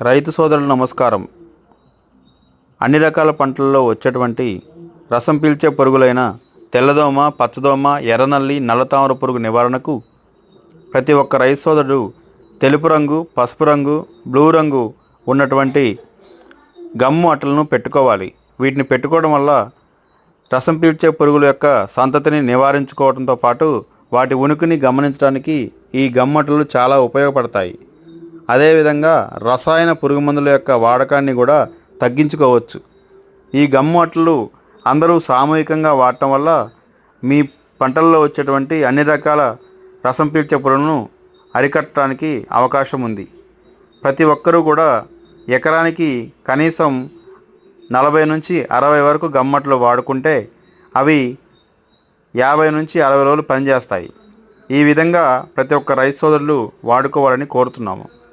రైతు సోదరులు నమస్కారం. అన్ని రకాల పంటలలో వచ్చేటువంటి రసం పీల్చే పురుగులైన తెల్లదోమ పచ్చదోమ ఎర్రనల్లి నల్లతామర పురుగు నివారణకు ప్రతి ఒక్క రైతు సోదరుడు తెలుపు రంగు పసుపు రంగు బ్లూ రంగు ఉన్నటువంటి గమ్ము అట్టలను పెట్టుకోవాలి. వీటిని పెట్టుకోవడం వల్ల రసం పీల్చే పురుగుల యొక్క సంతతిని నివారించుకోవడంతో పాటు వాటి ఉనికిని గమనించడానికి ఈ గమ్మటలు చాలా ఉపయోగపడతాయి. అదేవిధంగా రసాయన పురుగుమందుల యొక్క వాడకాన్ని కూడా తగ్గించుకోవచ్చు. ఈ గమ్ము అట్లు అందరూ సామూహికంగా వాడటం వల్ల మీ పంటల్లో వచ్చేటువంటి అన్ని రకాల రసం పీల్చే పురుగులను అరికట్టడానికి అవకాశం ఉంది. ప్రతి ఒక్కరూ కూడా ఎకరానికి కనీసం నలభై నుంచి అరవై వరకు గమ్మట్లు వాడుకుంటే అవి యాభై నుంచి అరవై రోజులు పనిచేస్తాయి. ఈ విధంగా ప్రతి ఒక్క రైతు సోదరులు వాడుకోవాలని కోరుతున్నాము.